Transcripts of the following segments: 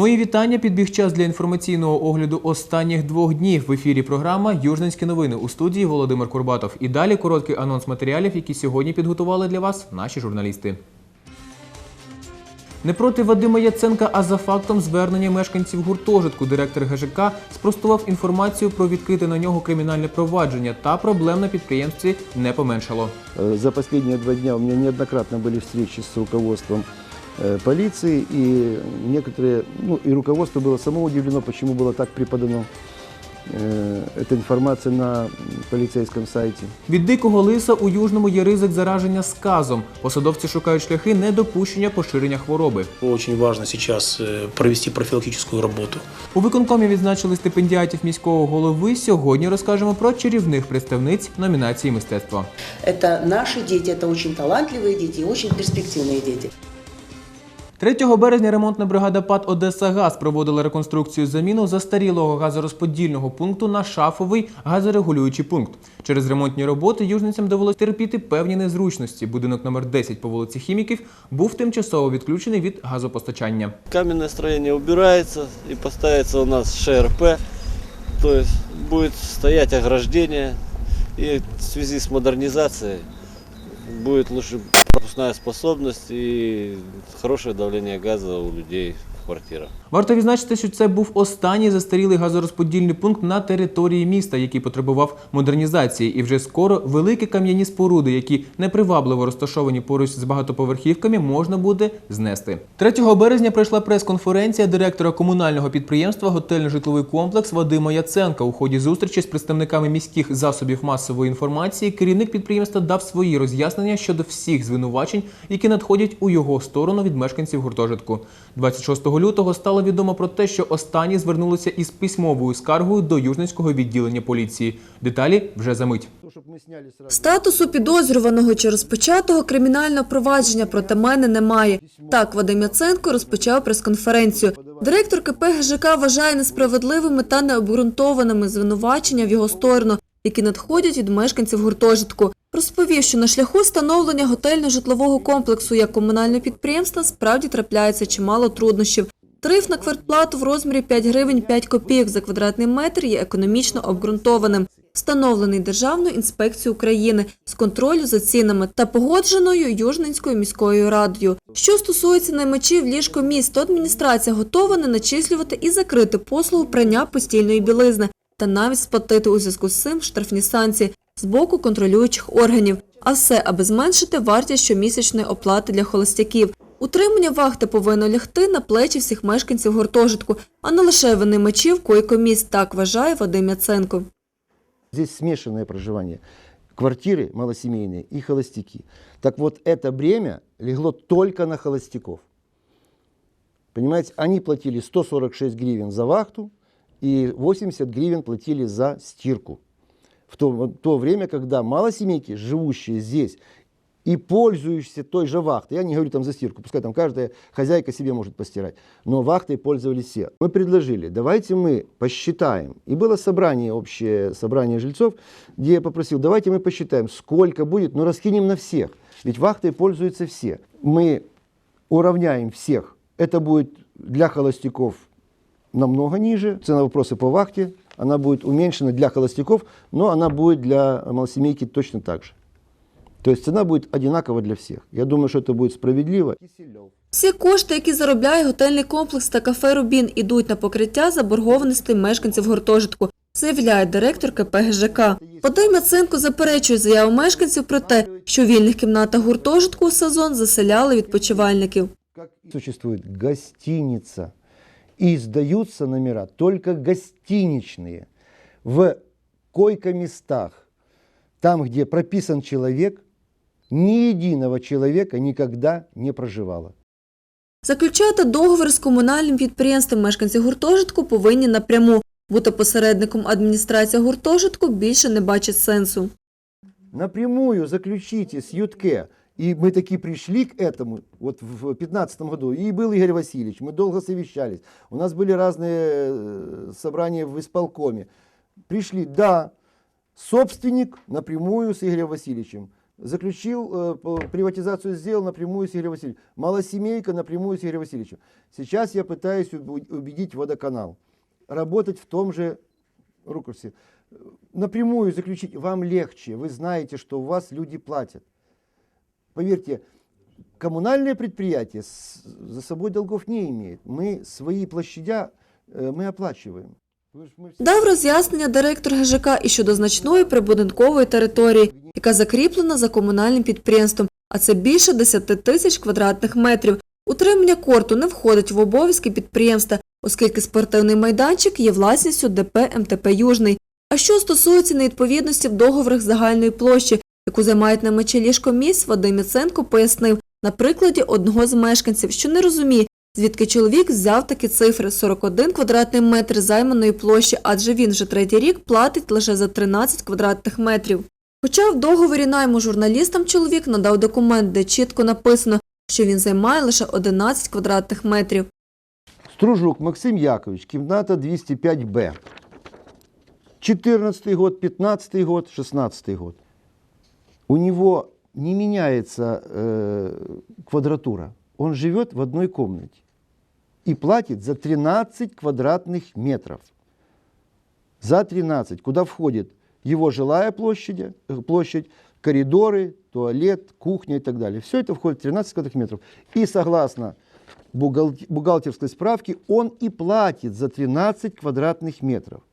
Мої вітання. Підбіг час для інформаційного огляду останніх двох днів. В ефірі програма Южненські новини у студії Володимир Курбатов. І далі короткий анонс матеріалів, які сьогодні підготували для вас наші журналісти. Не проти Вадима Яценка, а за фактом звернення мешканців гуртожитку директор ГЖК спростував інформацію про відкрите на нього кримінальне провадження та проблем на підприємстві не поменшало. Э, За последние два дня у меня неоднократно были встречи с руководством э, полиции, и некоторые, ну и руководство было само удивлено, почему было так преподано э, эта информация на м, полицейском сайте. Від дикого лиса у южному є ризик зараження сказом. Посадовці шукають шляхи недопущення поширення хвороби. Очень важно сейчас э, провести профилактическую работу. У виконкомі відзначили стипендіатів міського голови. Сьогодні розкажемо про чарівних представниць номінації мистецтва. Это наши дети, это очень талантливые дети и очень перспективные дети. 3 березня ремонтна бригада ПАД Одеса Газ проводила реконструкцію заміну застарілого газорозподільного пункту на шафовий газорегулюючий пункт. Через ремонтні роботи южницям довелось терпіти певні незручності. Будинок номер 10 по вулиці Хіміків був тимчасово відключений від газопостачання. Каменное строение убирается и поставится у нас ШРП, то есть будет стоять ограждение и в связи с модернизацией будет лучше пропускная способность и хорошее давление газа у людей квартирах. Варто відзначити, що це був останній застарілий газорозподільний пункт на території міста, який потребував модернізації, і вже скоро великі кам'яні споруди, які непривабливо розташовані поруч з багатоповерхівками, можна буде знести. 3 березня пройшла прес-конференція директора комунального підприємства Готельно-житловий комплекс Вадима Яценка. У ході зустрічі з представниками міських засобів масової інформації керівник підприємства дав свої роз'яснення щодо всіх звинувачень, які надходять у його сторону від мешканців гуртожитку. 26 лютого стало відомо про те, що останні звернулися із письмовою скаргою до Южницького відділення поліції. Деталі вже за мить. Статусу підозрюваного чи розпочатого кримінального провадження проти мене немає. Так Вадим Яценко розпочав прес-конференцію. Директор КП ГЖК вважає несправедливими та необґрунтованими звинувачення в його сторону, які надходять від мешканців гуртожитку. Розповів, що на шляху встановлення готельно-житлового комплексу як комунального підприємства справді трапляється чимало труднощів. Тариф на квартплату в розмірі 5 гривень 5 копійок за квадратний метр є економічно обґрунтованим встановлений Державною інспекцією України з контролю за цінами та погодженою Южненською міською радою. Що стосується наймачів ліжко міст, то адміністрація готова не начислювати і закрити послугу прання постільної білизни та навіть сплатити у зв'язку з цим штрафні санкції з боку контролюючих органів. А все, аби зменшити вартість щомісячної оплати для холостяків. Утримання вахти повинно лягти на плечі всіх мешканців гуртожитку, а не лише вини мечів койкоміст, так вважає Вадим Яценко. Здесь смешанное проживание. Квартиры малосемейные и холостяки. Так вот, это бремя легло только на холостяков. Понимаете, они платили 146 гривен за вахту и 80 гривен платили за стирку. В то, то время, когда малосемейки, живущие здесь и пользующиеся той же вахтой, я не говорю там за стирку, пускай там каждая хозяйка себе может постирать, но вахтой пользовались все. Мы предложили, давайте мы посчитаем, и было собрание, общее собрание жильцов, где я попросил, давайте мы посчитаем, сколько будет, но раскинем на всех, ведь вахтой пользуются все. Мы уравняем всех, это будет для холостяков намного ниже. Цена вопроса по вахте, она будет уменьшена для холостяков, но она будет для малосемейки точно так же. То есть цена будет одинакова для всех. Я думаю, что это будет справедливо. Всі кошти, які заробляє готельний комплекс та кафе Рубін, ідуть на покриття заборгованостей мешканців гуртожитку, заявляє директор КП ГЖК. Вадим Яценко заперечує заяву мешканців про те, що в вільних кімнатах гуртожитку у сезон заселяли відпочивальників. Существует гостиница. И сдаются номера только гостиничные. В койко-местах, там, где прописан человек, ни единого человека никогда не проживало. Заключати договір з комунальним підприємством мешканці гуртожитку повинні напряму. Бути посередником адміністрація гуртожитку більше не бачить сенсу. напрямую заключите с ЮТК. И мы таки пришли к этому вот в 2015 году. И был Игорь Васильевич, мы долго совещались. У нас были разные э, собрания в исполкоме. Пришли, да, собственник напрямую с Игорем Васильевичем. Заключил, э, приватизацию сделал напрямую с Игорем Васильевичем. Малосемейка напрямую с Игорем Васильевичем. Сейчас я пытаюсь уб- убедить водоканал работать в том же ракурсе. Э, Напрямую заключить вам легче. Вы знаете, что у вас люди платят. Поверьте, коммунальное предприятие с- за собой долгов не имеет. Мы свои площадя э, мы оплачиваем. Вы ж- мы все- Дав роз'яснення директор ГЖК і щодо значної прибудинкової території, яка закріплена за комунальним підприємством, а це більше 10 тисяч квадратних метрів. Утримання корту не входить в обов'язки підприємства, оскільки спортивний майданчик є власністю ДП МТП Южний. А що стосується невідповідності в договорах загальної площі, яку займають на мечі ліжкомість, Вадим Яценко пояснив на прикладі одного з мешканців, що не розуміє, звідки чоловік взяв такі цифри 41 квадратний метр займаної площі, адже він вже третій рік платить лише за 13 квадратних метрів. Хоча в договорі найму журналістам чоловік надав документ, де чітко написано, що він займає лише 11 квадратних метрів. Стружук Максим Якович, кімната 205Б. 14 год, 15 год, 16 год. У него не меняется э, квадратура. Он живет в одной комнате и платит за 13 квадратных метров. За 13, куда входит его жилая площадь, э, площадь коридоры, туалет, кухня и так далее. Все это входит в 13 квадратных метров. И согласно бухгал- бухгалтерской справке, он и платит за 13 квадратных метров.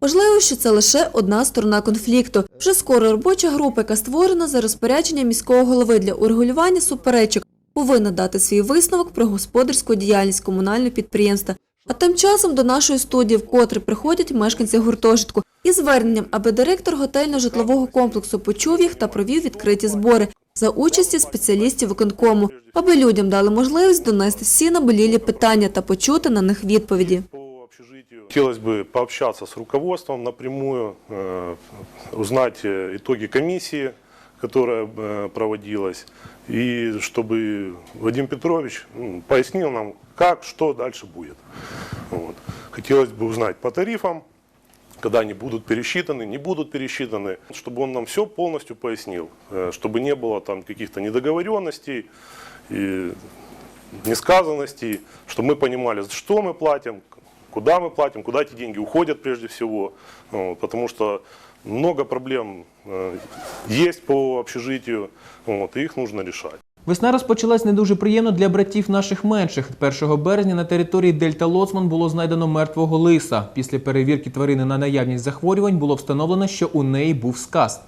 Важливо, що це лише одна сторона конфлікту. Вже скоро робоча група, яка створена за розпорядженням міського голови для урегулювання суперечок, повинна дати свій висновок про господарську діяльність комунального підприємства. А тим часом до нашої студії вкотре приходять мешканці гуртожитку із зверненням, аби директор готельно-житлового комплексу почув їх та провів відкриті збори за участі спеціалістів виконкому, аби людям дали можливість донести всі наболілі питання та почути на них відповіді. Хотелось бы пообщаться с руководством напрямую, э, узнать э, итоги комиссии, которая э, проводилась, и чтобы Вадим Петрович пояснил нам, как, что дальше будет. Вот. Хотелось бы узнать по тарифам, когда они будут пересчитаны, не будут пересчитаны, чтобы он нам все полностью пояснил, чтобы не было там каких-то недоговоренностей, и несказанностей, чтобы мы понимали, за что мы платим, куда мы платим, куда эти деньги уходят прежде всего, Вот, потому что много проблем э, есть по общежитию, вот, и их нужно решать. Весна розпочалась не дуже приємно для братів наших менших. 1 березня на території Дельта Лоцман було знайдено мертвого лиса. Після перевірки тварини на наявність захворювань було встановлено, що у неї був сказ.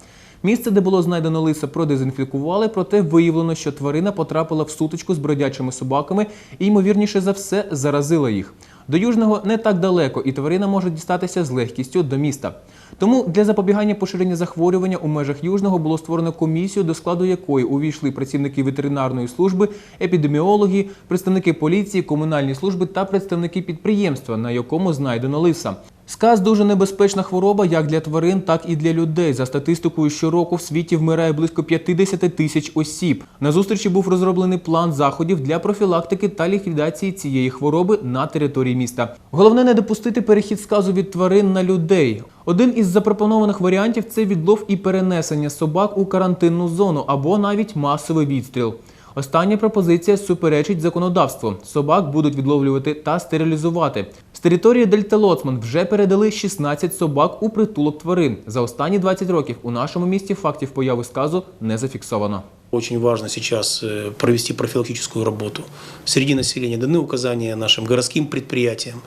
Місце, де було знайдено лиса, продезінфікували, проте виявлено, що тварина потрапила в сутичку з бродячими собаками і, ймовірніше за все, заразила їх. До Южного не так далеко, і тварина може дістатися з легкістю до міста. Тому для запобігання поширення захворювання у межах Южного було створено комісію, до складу якої увійшли працівники ветеринарної служби, епідеміологи, представники поліції, комунальні служби та представники підприємства, на якому знайдено лиса. Сказ дуже небезпечна хвороба як для тварин, так і для людей. За статистикою, щороку в світі вмирає близько 50 тисяч осіб. На зустрічі був розроблений план заходів для профілактики та ліквідації цієї хвороби на території міста. Головне не допустити перехід сказу від тварин на людей. Один із запропонованих варіантів це відлов і перенесення собак у карантинну зону або навіть масовий відстріл. Остання пропозиція суперечить законодавству. Собак будуть відловлювати та стерилізувати. З території Дельта Лоцман вже передали 16 собак у притулок тварин. За останні 20 років у нашому місті фактів появи сказу не зафіксовано. Очень важно сейчас э, провести профилактическую работу. Среди населения даны указания нашим городским предприятиям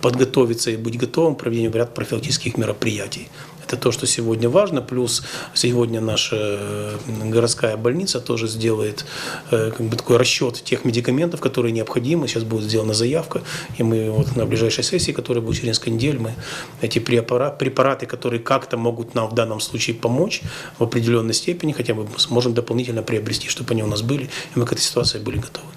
подготовиться и быть готовым к проведению ряд профилактических мероприятий. Это то, что сегодня важно. Плюс сегодня наша э, городская больница тоже сделает э, как бы такой расчет тех медикаментов, которые необходимы. Сейчас будет сделана заявка, и мы вот на ближайшей сессии, которая будет через несколько недель, мы эти препара- препараты, которые как-то могут нам в данном случае помочь в определенной степени, хотя бы сможем дополнительно приобрести, чтобы они у нас были, и мы к этой ситуации были готовы.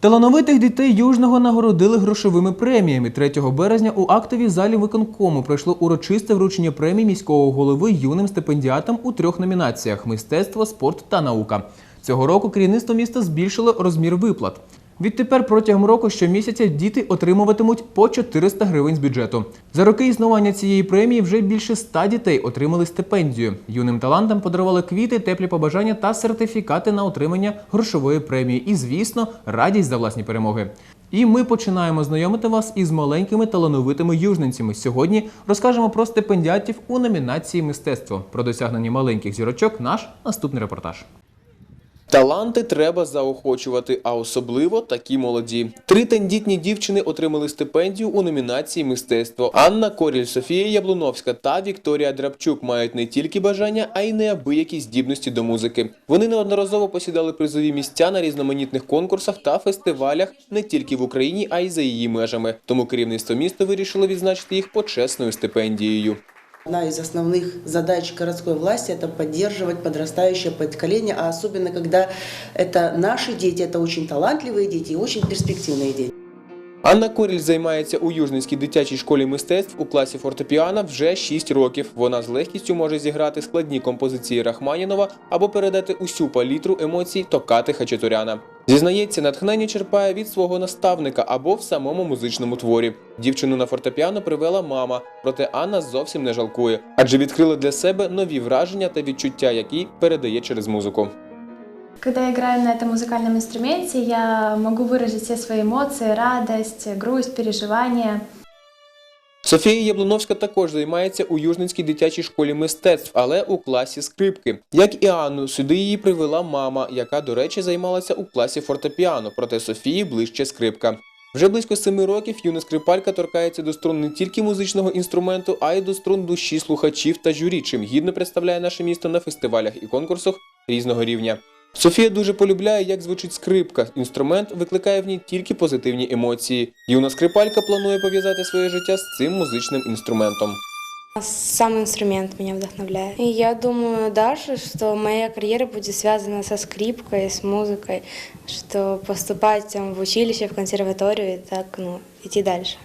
Талановитих дітей Южного нагородили грошовими преміями. 3 березня у актовій залі виконкому пройшло урочисте вручення премій міського голови юним стипендіатам у трьох номінаціях: мистецтво, спорт та наука. Цього року керівництво міста збільшило розмір виплат. Відтепер протягом року щомісяця діти отримуватимуть по 400 гривень з бюджету. За роки існування цієї премії вже більше ста дітей отримали стипендію. Юним талантам подарували квіти, теплі побажання та сертифікати на отримання грошової премії. І, звісно, радість за власні перемоги. І ми починаємо знайомити вас із маленькими талановитими южненцями. Сьогодні розкажемо про стипендіатів у номінації мистецтво. Про досягнення маленьких зірочок наш наступний репортаж. Таланти треба заохочувати, а особливо такі молоді. Три тендітні дівчини отримали стипендію у номінації мистецтво. Анна Коріль, Софія Яблуновська та Вікторія Драбчук мають не тільки бажання, а й неабиякі здібності до музики. Вони неодноразово посідали призові місця на різноманітних конкурсах та фестивалях не тільки в Україні, а й за її межами. Тому керівництво міста вирішило відзначити їх почесною стипендією. Одна из основных задач городской власти – это поддерживать подрастающее поколение, а особенно когда это наши дети, это очень талантливые дети и очень перспективные дети. Анна Коріль займається у Южницькій дитячій школі мистецтв у класі фортепіано вже 6 років. Вона з легкістю може зіграти складні композиції Рахманінова або передати усю палітру емоцій Токати Хачатуряна. Зізнається, натхнення черпає від свого наставника або в самому музичному творі. Дівчину на фортепіано привела мама, проте Анна зовсім не жалкує, адже відкрила для себе нові враження та відчуття, які передає через музику. Когда я играю на этом музыкальном инструменте, я могу выразить все свои эмоции, радость, грусть, переживания. Софія Яблуновська також займається у Южницькій дитячій школі мистецтв, але у класі скрипки. Як і Анну, сюди її привела мама, яка, до речі, займалася у класі фортепіано, проте Софії ближче скрипка. Вже близько семи років юна скрипалька торкається до струн не тільки музичного інструменту, а й до струн душі слухачів та журі, чим гідно представляє наше місто на фестивалях і конкурсах різного рівня. Софія дуже полюбляє, як звучить скрипка. Інструмент викликає в ній тільки позитивні емоції. Юна скрипалька планує пов'язати своє життя з цим музичним інструментом. Сам инструмент меня вдохновляет. И я думаю дальше, что моя карьера будет связана со скрипкой, с музыкой, что поступать там, в училище, в консерваторию и так, ну, идти дальше.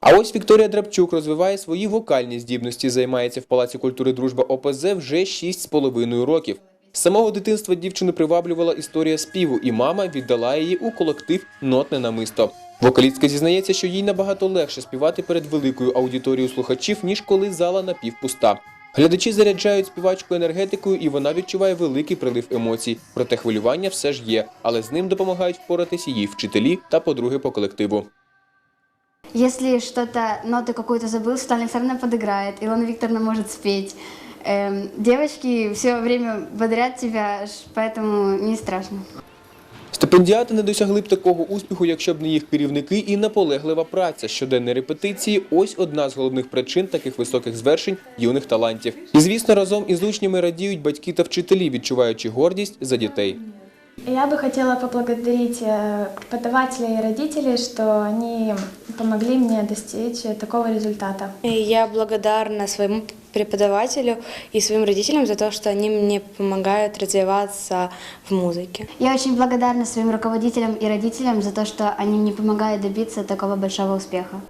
А ось Вікторія Драбчук розвиває свої вокальні здібності, займається в Палаці культури Дружба ОПЗ вже 6,5 років. З самого дитинства дівчину приваблювала історія співу, і мама віддала її у колектив Нотне намисто. Вокалістка зізнається, що їй набагато легше співати перед великою аудиторією слухачів, ніж коли зала напівпуста. Глядачі заряджають співачку енергетикою, і вона відчуває великий прилив емоцій. Проте хвилювання все ж є, але з ним допомагають впоратись її вчителі та подруги по колективу. Если что-то, ноты какую-то забыл, Светлана Александровна подыграет, Илона Викторовна может спеть. Эм, девочки все время бодрят тебя, ш- поэтому не страшно. Стипендіати не досягли б такого успіху, якщо б не їх керівники і наполеглива праця. Щоденні репетиції ось одна з головних причин таких високих звершень юних талантів. І звісно, разом із учнями радіють батьки та вчителі, відчуваючи гордість за дітей. Я бы хотела поблагодарить э, преподавателей и родителей, что они помогли мне достичь э, такого результата. И я благодарна своему преподавателю и своим родителям за то, что они мне помогают развиваться в музыке. Я очень благодарна своим руководителям и родителям за то, что они мне помогают добиться такого большого успеха.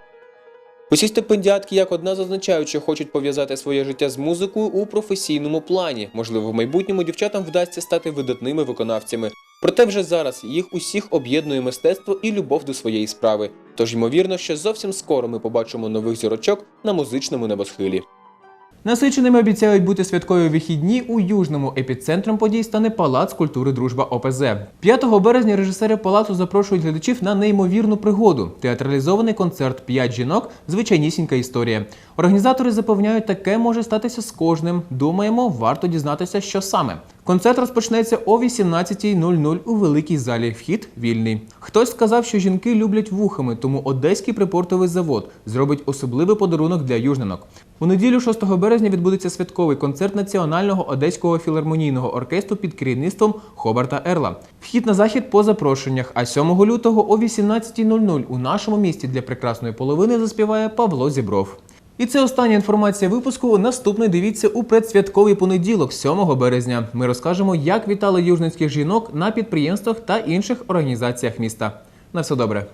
Усі стипендіатки як одна зазначають, що хочуть пов'язати своє життя з музикою у професійному плані. Можливо, в майбутньому дівчатам вдасться стати видатними виконавцями. Проте вже зараз їх усіх об'єднує мистецтво і любов до своєї справи. Тож ймовірно, що зовсім скоро ми побачимо нових зірочок на музичному небосхилі. Насиченими обіцяють бути святкові вихідні у южному епіцентром подій стане Палац культури Дружба ОПЗ. 5 березня режисери палацу запрошують глядачів на неймовірну пригоду. Театралізований концерт «П'ять жінок. Звичайнісінька історія. Організатори запевняють, таке може статися з кожним. Думаємо, варто дізнатися, що саме. Концерт розпочнеться о 18.00 у великій залі. Вхід вільний. Хтось сказав, що жінки люблять вухами, тому Одеський припортовий завод зробить особливий подарунок для южнинок. У неділю 6 березня відбудеться святковий концерт Національного одеського філармонійного оркестру під керівництвом Хобарта Ерла. Вхід на захід по запрошеннях. А 7 лютого о 18.00 у нашому місті для прекрасної половини заспіває Павло Зібров. І це остання інформація випуску. Наступний дивіться у предсвятковий понеділок, 7 березня. Ми розкажемо, як вітали южницьких жінок на підприємствах та інших організаціях міста. На все добре.